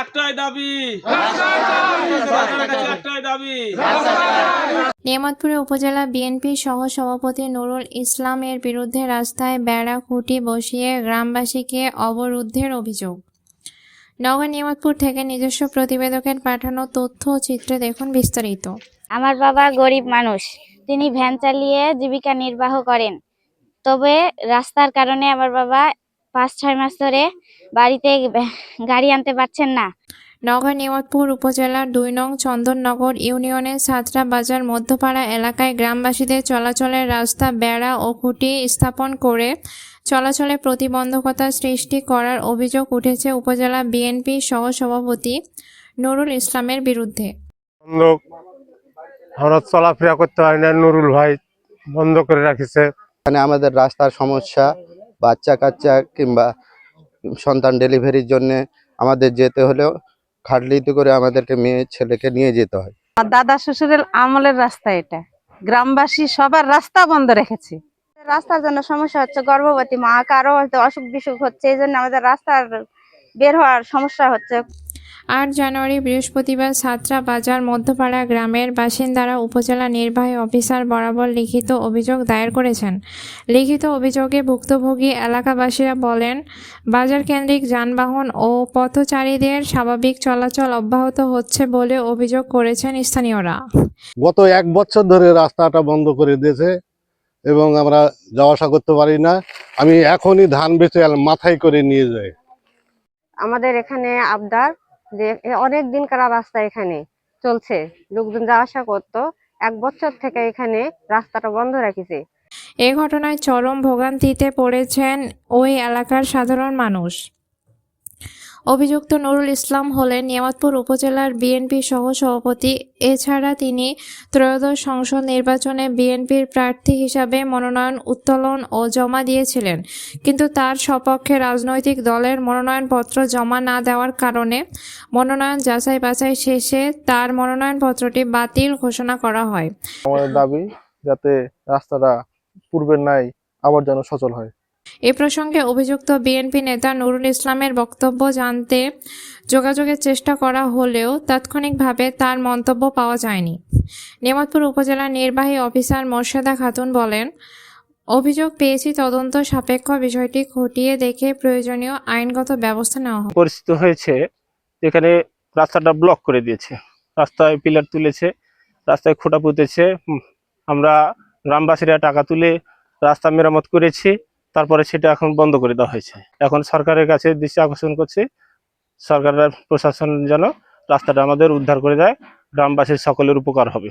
একটাই দাবি। একটাই দাবি। নিয়ামতপুরে উপজেলা বিএনপি সহ সভাপতি নুরুল ইসলামের বিরুদ্ধে রাস্তায় বেড়া খুঁটি বসিয়ে গ্রামবাসীকে অবরুদ্ধের অভিযোগ। নগর নিয়ামতপুর থেকে নিজস্ব প্রতিবেদকের পাঠানো তথ্য ও চিত্রে দেখুন বিস্তারিত। আমার বাবা গরিব মানুষ। তিনি ভ্যান চালিয়ে জীবিকা নির্বাহ করেন। তবে রাস্তার কারণে আমার বাবা পাঁচ ছয় মাস ধরে বাড়িতে গাড়ি আনতে পারছেন না। নগর নিয়ামতপুর উপজেলার দুই নং চন্দননগর ইউনিয়নের সাতরা বাজার মধ্যপাড়া এলাকায় গ্রামবাসীদের চলাচলের রাস্তা বেড়া ও খুঁটি স্থাপন করে চলাচলে প্রতিবন্ধকতা সৃষ্টি করার অভিযোগ উঠেছে উপজেলা বিএনপি সহসভাপতি নুরুল ইসলামের বিরুদ্ধে। আমরা চলাফেরা করতে পারি না নুরুল ভাই বন্ধ করে রাখিছে। এখানে আমাদের রাস্তার সমস্যা বাচ্চা কাচ্চা কিংবা সন্তান ডেলিভারির জন্য আমাদের যেতে হলেও খাটলিতে করে আমাদেরকে মেয়ে ছেলেকে নিয়ে যেতে হয়। আমার দাদা শ্বশুরের আমলের রাস্তা এটা। গ্রামবাসী সবার রাস্তা বন্ধ রেখেছে। রাস্তার জন্য সমস্যা হচ্ছে গর্ভবতী মা কারও হয়তো অসুখ বিসুখ হচ্ছে এই জন্য আমাদের রাস্তার বের হওয়ার সমস্যা হচ্ছে। আট জানুয়ারি বৃহস্পতিবার সাতরা বাজার মধ্যপাড়া গ্রামের বাসিন্দারা উপজেলা নির্বাহী অফিসার বরাবর লিখিত অভিযোগ দায়ের করেছেন। লিখিত অভিযোগে ভুক্তভোগী এলাকাবাসীরা বলেন বাজার কেন্দ্রিক যানবাহন ও পথচারীদের স্বাভাবিক চলাচল অব্যাহত হচ্ছে বলে অভিযোগ করেছেন স্থানীয়রা। গত এক বছর ধরে রাস্তাটা বন্ধ করে দিয়েছে এবং আমরা যাওয়া আসা করতে পারি না। আমি এখনই ধান বেচে মাথায় করে নিয়ে যাই। আমাদের এখানে আবদার যে অনেক দিন কারা রাস্তা এখানে চলছে। লোকজন যা আসা করতো, এক বছর থেকে এখানে রাস্তাটা বন্ধ রাখিছে। এ ঘটনায় চরম ভোগান্তিতে পড়েছেন ওই এলাকার সাধারণ মানুষ। অভিযুক্ত নুরুল ইসলাম হলেন নিয়ামতপুর উপজেলার বিএনপি সহ সভাপতি এছাড়া তিনি ত্রয়োদশ সংসদ নির্বাচনে বিএনপির প্রার্থী হিসাবে মনোনয়ন উত্তোলন ও জমা দিয়েছিলেন। কিন্তু তার সপক্ষে রাজনৈতিক দলের মনোনয়নপত্র জমা না দেওয়ার কারণে মনোনয়ন যাচাই বাছাই শেষে তার মনোনয়নপত্রটি বাতিল ঘোষণা করা হয়। আমাদের দাবি, যাতে রাস্তাটা পূর্বের নাই আবার যেন সচল হয়। এ প্রসঙ্গে অভিযুক্ত বিএনপি নেতা নুরুল ইসলামের বক্তব্য জানতে যোগাযোগের চেষ্টা করা হলেও তাৎক্ষণিকভাবে তার মন্তব্য পাওয়া যায়নি। নেমাতপুর উপজেলা নির্বাহী অফিসার মোর্শেদা খাতুন বলেন, অভিযোগ পেয়েছি, তদন্ত সাপেক্ষ বিষয়টি খতিয়ে দেখে প্রয়োজনীয় আইনগত ব্যবস্থা নেওয়া হবে। পরিস্থিতি হয়েছে যেখানে রাস্তাটা ব্লক করে দিয়েছে। রাস্তায় পিলার তুলেছে, রাস্তায় খোঁটা পুঁতেছে। আমরা গ্রামবাসীরা টাকা তুলে রাস্তা মেরামত করেছি। তারপরে সেটা এখন বন্ধ করে দেওয়া হয়েছে। এখন সরকারের কাছে দৃষ্টি আকর্ষণ করছি, সরকারের প্রশাসন যেন রাস্তাটা আমাদের উদ্ধার করে দেয়, গ্রামবাসীর সকলের উপকার হবে।